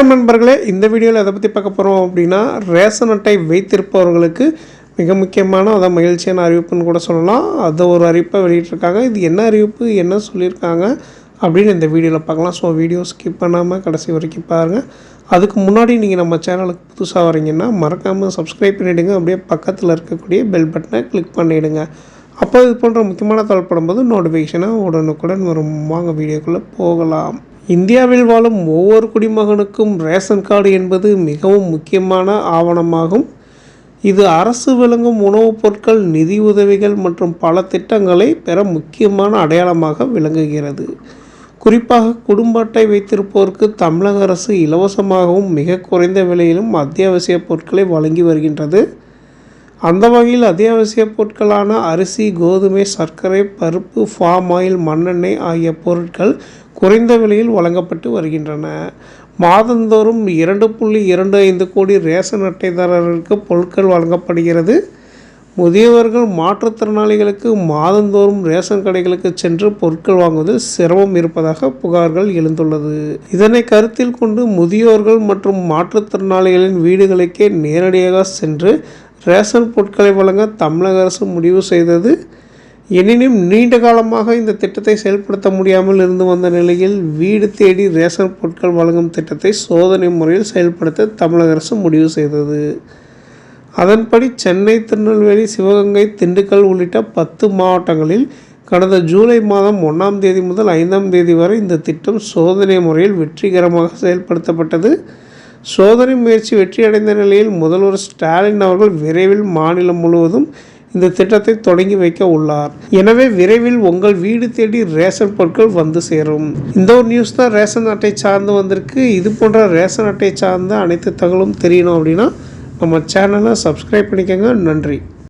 வணக்கம் நண்பர்களே. இந்த வீடியோவில் எதை பற்றி பார்க்க போகிறோம் அப்படின்னா ரேஷன் அட்டை வைத்திருப்பவர்களுக்கு மிக முக்கியமான அதான் மகிழ்ச்சியான அறிவிப்புன்னு கூட சொல்லலாம். அதை ஒரு அறிவிப்பை வெளியிட்டிருக்காங்க. இது என்ன அறிவிப்பு என்ன சொல்லியிருக்காங்க அப்படின்னு இந்த வீடியோவில் பார்க்கலாம். ஸோ வீடியோ ஸ்கிப் பண்ணாமல் கடைசி வரைக்கும் பாருங்கள் அதுக்கு முன்னாடி நீங்கள் நம்ம சேனலுக்கு புதுசாக வரீங்கன்னா மறக்காமல் சப்ஸ்கிரைப் பண்ணிவிடுங்க அப்படியே பக்கத்தில் இருக்கக்கூடிய பெல் பட்டனை கிளிக் பண்ணிவிடுங்க அப்போ இது போன்ற முக்கியமான தகவல் போது நோட்டிஃபிகேஷனாக உடனுக்குடன் வரும். வாங்க வீடியோக்குள்ளே போகலாம். இந்தியாவில் வாழும் ஒவ்வொரு குடிமகனுக்கும் ரேஷன் கார்டு என்பது மிகவும் முக்கியமான ஆவணமாகும். இது அரசு வழங்கும் உணவுப் பொருட்கள் நிதி உதவிகள் மற்றும் பல திட்டங்களை பெற முக்கியமான அடையாளமாக விளங்குகிறது. குறிப்பாக குடும்ப அட்டை வைத்திருப்போருக்கு தமிழக அரசு இலவசமாகவும் மிக குறைந்த விலையிலும் அத்தியாவசிய பொருட்களை வழங்கி வருகின்றது. அந்த வகையில் அத்தியாவசிய பொருட்களான அரிசி கோதுமை சர்க்கரை பருப்பு ஃபார்ம் ஆயில் மண்ணெண்ணெய் ஆகிய பொருட்கள் குறைந்த விலையில் வழங்கப்பட்டு வருகின்றன. மாதந்தோறும் இரண்டு புள்ளி இரண்டு ஐந்து கோடி ரேஷன் அட்டைதாரர்களுக்கு பொருட்கள் வழங்கப்படுகிறது. முதியவர்கள் மாற்றுத்திறனாளிகளுக்கு மாதந்தோறும் ரேஷன் கடைகளுக்கு சென்று பொருட்கள் வாங்குவதில் சிரமம் இருப்பதாக புகார்கள் எழுந்துள்ளது. இதனை கருத்தில் கொண்டு முதியோர்கள் மற்றும் மாற்றுத்திறனாளிகளின் வீடுகளுக்கே நேரடியாக சென்று ரேஷன் பொருட்களை வழங்க தமிழக அரசு முடிவு செய்தது. எனினும் நீண்ட காலமாக இந்த திட்டத்தை செயல்படுத்த முடியாமல் இருந்து வந்த நிலையில் வீடு தேடி ரேஷன் பொருட்கள் வழங்கும் திட்டத்தை சோதனை முறையில் செயல்படுத்த தமிழக அரசு முடிவு செய்தது. அதன்படி சென்னை திருநெல்வேலி சிவகங்கை திண்டுக்கல் உள்ளிட்ட பத்து மாவட்டங்களில் கடந்த ஜூலை மாதம் ஒன்றாம் தேதி முதல் ஐந்தாம் தேதி வரை இந்த திட்டம் சோதனை முறையில் வெற்றிகரமாக செயல்படுத்தப்பட்டது. சோதனை முயற்சி வெற்றியடைந்த நிலையில் முதல்வர் ஸ்டாலின் அவர்கள் விரைவில் மாநிலம் முழுவதும் இந்த திட்டத்தை தொடங்கி வைக்க உள்ளார். எனவே விரைவில் உங்கள் வீடு தேடி ரேஷன் பொருட்கள் வந்து சேரும். இந்த ஒரு நியூஸ் தான் ரேஷன் அட்டை சார்ந்து வந்திருக்கு. இது போன்ற ரேஷன் அட்டை சார்ந்த அனைத்து தகவலும் தெரியணும் அப்படின்னா நம்ம சேனலை சப்ஸ்கிரைப் பண்ணிக்கோங்க. நன்றி.